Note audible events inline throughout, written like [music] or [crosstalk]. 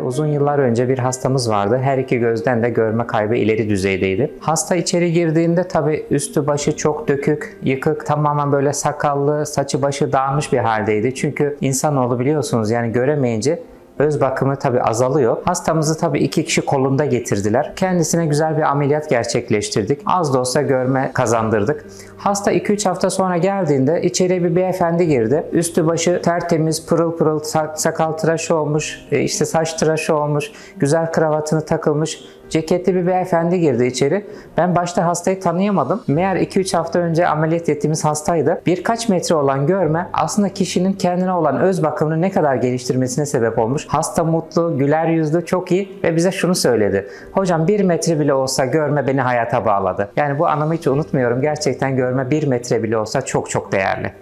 Uzun yıllar önce bir hastamız vardı. Her iki gözden de görme kaybı ileri düzeydeydi. Hasta içeri girdiğinde tabii üstü başı çok dökük, yıkık, tamamen böyle sakallı, saçı başı dağılmış bir haldeydi. Çünkü insanoğlu biliyorsunuz yani göremeyince öz bakımı tabii azalıyor. Hastamızı tabii iki kişi kolunda getirdiler. Kendisine güzel bir ameliyat gerçekleştirdik. Az da olsa görme kazandırdık. Hasta 2-3 hafta sonra geldiğinde içeriye bir beyefendi girdi. Üstü başı tertemiz, pırıl pırıl, sa- sakal tıraşı olmuş, e, işte saç tıraşı olmuş, güzel kravatını takılmış. Ceketli bir beyefendi girdi içeri. Ben başta hastayı tanıyamadım. Meğer 2-3 hafta önce ameliyat ettiğimiz hastaydı. Birkaç metre olan görme aslında kişinin kendine olan öz bakımını ne kadar geliştirmesine sebep olmuş. Hasta mutlu, güler yüzlü, çok iyi ve bize şunu söyledi. Hocam bir metre bile olsa görme beni hayata bağladı. Yani bu anımı hiç unutmuyorum. Gerçekten görme bir metre bile olsa çok çok değerli.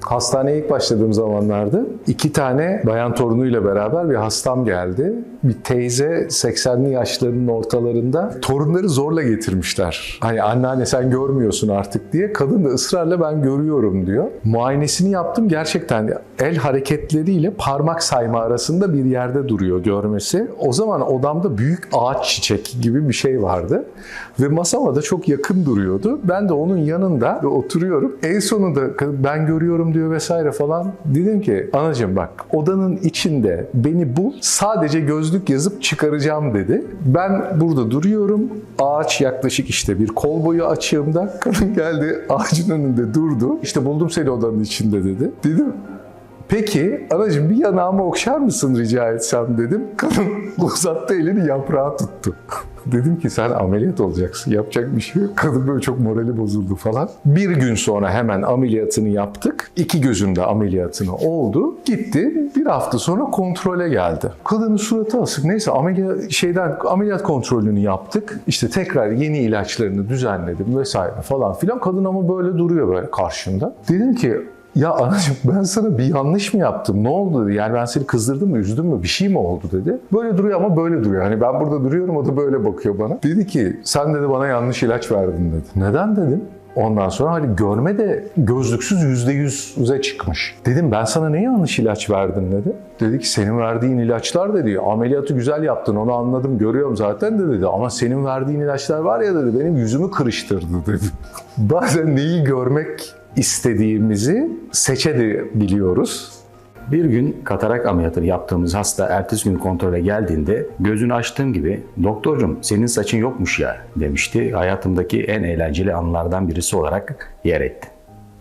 Hastaneye ilk başladığım zamanlarda iki tane bayan torunuyla beraber bir hastam geldi. Bir teyze 80'li yaşlarının ortalarında torunları zorla getirmişler. Hani anneanne sen görmüyorsun artık diye. Kadın da ısrarla ben görüyorum diyor. Muayenesini yaptım gerçekten el hareketleriyle parmak sayma arasında bir yerde duruyor görmesi. O zaman odamda büyük ağaç çiçek gibi bir şey vardı. Ve masama da çok yakın duruyordu. Ben de onun yanında oturuyorum. En sonunda ben görüyorum diyor vesaire falan. Dedim ki anacığım bak odanın içinde beni bul sadece gözlük yazıp çıkaracağım dedi. Ben burada duruyorum. Ağaç yaklaşık işte bir kol boyu açığımda. [laughs] Kadın geldi ağacın önünde durdu. İşte buldum seni odanın içinde dedi. Dedim Peki anacığım bir yanağımı okşar mısın rica etsem dedim. Kadın [laughs] uzattı elini yaprağa tuttu. Dedim ki sen ameliyat olacaksın. Yapacak bir şey yok. Kadın böyle çok morali bozuldu falan. Bir gün sonra hemen ameliyatını yaptık. İki gözünde ameliyatını oldu. Gitti. Bir hafta sonra kontrole geldi. Kadının suratı asık. Neyse ameliyat şeyden ameliyat kontrolünü yaptık. İşte tekrar yeni ilaçlarını düzenledim vesaire falan filan. Kadın ama böyle duruyor böyle karşımda. Dedim ki ya anacığım ben sana bir yanlış mı yaptım? Ne oldu. Yani ben seni kızdırdım mı, üzdüm mü? Bir şey mi oldu dedi. Böyle duruyor ama böyle duruyor. Hani ben burada duruyorum o da böyle bakıyor bana. Dedi ki sen dedi bana yanlış ilaç verdin dedi. Neden dedim. Ondan sonra hani görme de gözlüksüz yüzde yüze çıkmış. Dedim ben sana ne yanlış ilaç verdim dedi. Dedi ki senin verdiğin ilaçlar dedi ameliyatı güzel yaptın onu anladım görüyorum zaten de dedi. Ama senin verdiğin ilaçlar var ya dedi benim yüzümü kırıştırdı dedi. [laughs] Bazen neyi görmek istediğimizi seçebiliyoruz. Bir gün katarak ameliyatını yaptığımız hasta ertesi gün kontrole geldiğinde gözünü açtığım gibi doktorcum senin saçın yokmuş ya demişti. Hayatımdaki en eğlenceli anılardan birisi olarak yer etti.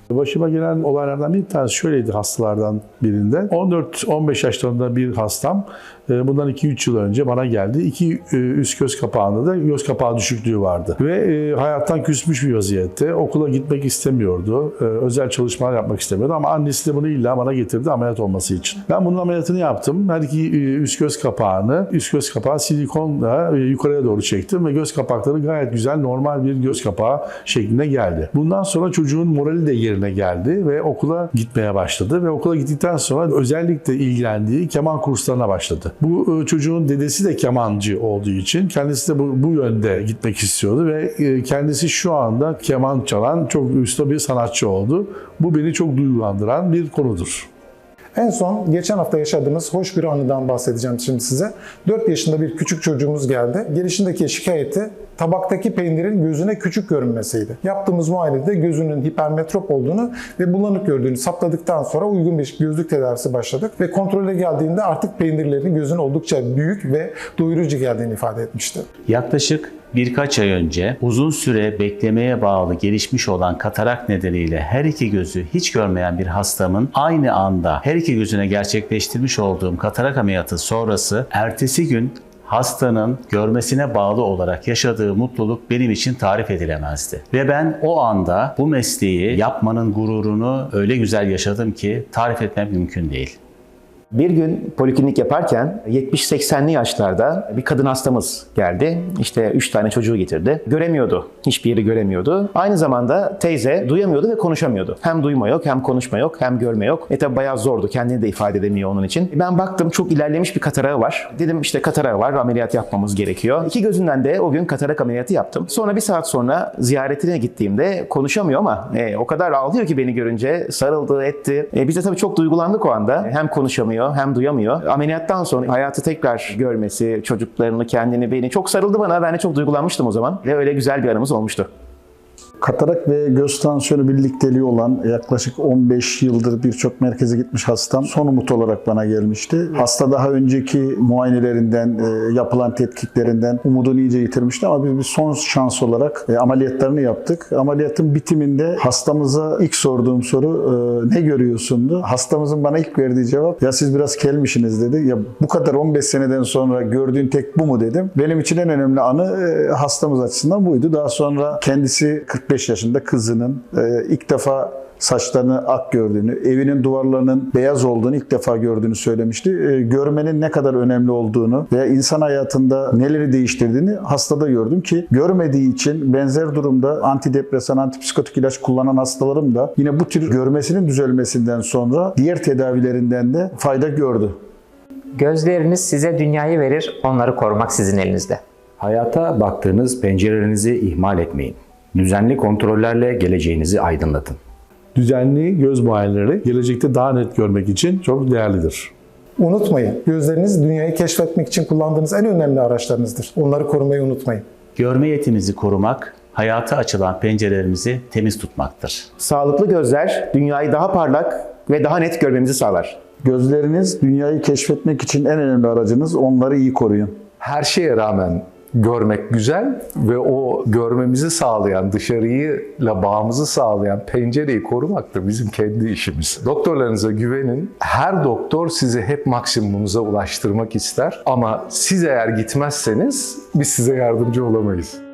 Başıma gelen olaylardan bir tanesi şöyleydi hastalardan birinde. 14-15 yaşlarında bir hastam e, bundan 2-3 yıl önce bana geldi. İki e, üst göz kapağında da göz kapağı düşüklüğü vardı. Ve e, hayattan küsmüş bir vaziyette. Okula gitmek istemiyordu. Özel çalışmalar yapmak istemiyordu ama annesi de bunu illa bana getirdi ameliyat olması için. Ben bunun ameliyatını yaptım. Her iki üst göz kapağını, üst göz kapağı silikonla yukarıya doğru çektim ve göz kapakları gayet güzel normal bir göz kapağı şeklinde geldi. Bundan sonra çocuğun morali de yerine geldi ve okula gitmeye başladı ve okula gittikten sonra özellikle ilgilendiği keman kurslarına başladı. Bu e, çocuğun dedesi de kemancı olduğu için kendisi de bu, bu yönde gitmek istiyordu ve e, kendisi şu anda keman çalan çok usta bir sanatçı oldu. Bu beni çok duygulandıran bir konudur. En son geçen hafta yaşadığımız hoş bir anıdan bahsedeceğim şimdi size. 4 yaşında bir küçük çocuğumuz geldi. Gelişindeki şikayeti tabaktaki peynirin gözüne küçük görünmesiydi. Yaptığımız muayenede gözünün hipermetrop olduğunu ve bulanık gördüğünü saptadıktan sonra uygun bir gözlük tedavisi başladık ve kontrole geldiğinde artık peynirlerin gözün oldukça büyük ve doyurucu geldiğini ifade etmişti. Yaklaşık birkaç ay önce uzun süre beklemeye bağlı gelişmiş olan katarak nedeniyle her iki gözü hiç görmeyen bir hastamın aynı anda her iki gözüne gerçekleştirmiş olduğum katarak ameliyatı sonrası ertesi gün hastanın görmesine bağlı olarak yaşadığı mutluluk benim için tarif edilemezdi. Ve ben o anda bu mesleği yapmanın gururunu öyle güzel yaşadım ki tarif etmem mümkün değil. Bir gün poliklinik yaparken 70-80'li yaşlarda bir kadın hastamız geldi. İşte 3 tane çocuğu getirdi. Göremiyordu. Hiçbir yeri göremiyordu. Aynı zamanda teyze duyamıyordu ve konuşamıyordu. Hem duyma yok, hem konuşma yok, hem görme yok. E tabi bayağı zordu. Kendini de ifade edemiyor onun için. Ben baktım çok ilerlemiş bir katarağı var. Dedim işte katarağı var, ameliyat yapmamız gerekiyor. İki gözünden de o gün katarak ameliyatı yaptım. Sonra bir saat sonra ziyaretine gittiğimde konuşamıyor ama e, o kadar ağlıyor ki beni görünce sarıldı, etti. E, biz de tabii çok duygulandık o anda. Hem konuşamıyor göremiyor hem duyamıyor. Ameliyattan sonra hayatı tekrar görmesi, çocuklarını, kendini, beni çok sarıldı bana. Ben de çok duygulanmıştım o zaman ve öyle güzel bir anımız olmuştu. Katarak ve göz tansiyonu birlikteliği olan yaklaşık 15 yıldır birçok merkeze gitmiş hastam son umut olarak bana gelmişti. Hasta daha önceki muayenelerinden, e, yapılan tetkiklerinden umudunu iyice yitirmişti ama biz bir son şans olarak e, ameliyatlarını yaptık. Ameliyatın bitiminde hastamıza ilk sorduğum soru e, ne görüyorsundu? Hastamızın bana ilk verdiği cevap ya siz biraz kelmişsiniz dedi. Ya bu kadar 15 seneden sonra gördüğün tek bu mu dedim. Benim için en önemli anı hastamız açısından buydu. Daha sonra kendisi 45 yaşında kızının e, ilk defa saçlarını ak gördüğünü, evinin duvarlarının beyaz olduğunu ilk defa gördüğünü söylemişti. E, görmenin ne kadar önemli olduğunu veya insan hayatında neleri değiştirdiğini hastada gördüm ki görmediği için benzer durumda antidepresan, antipsikotik ilaç kullanan hastalarım da yine bu tür görmesinin düzelmesinden sonra diğer tedavilerinden de fayda gördü. Gözleriniz size dünyayı verir, onları korumak sizin elinizde. Hayata baktığınız pencerelerinizi ihmal etmeyin. Düzenli kontrollerle geleceğinizi aydınlatın. Düzenli göz muayeneleri gelecekte daha net görmek için çok değerlidir. Unutmayın, gözleriniz dünyayı keşfetmek için kullandığınız en önemli araçlarınızdır. Onları korumayı unutmayın. Görme yetimizi korumak, hayata açılan pencerelerimizi temiz tutmaktır. Sağlıklı gözler dünyayı daha parlak ve daha net görmemizi sağlar. Gözleriniz dünyayı keşfetmek için en önemli aracınız. Onları iyi koruyun. Her şeye rağmen görmek güzel ve o görmemizi sağlayan, dışarıyla bağımızı sağlayan pencereyi korumak da bizim kendi işimiz. Doktorlarınıza güvenin. Her doktor sizi hep maksimumunuza ulaştırmak ister ama siz eğer gitmezseniz biz size yardımcı olamayız.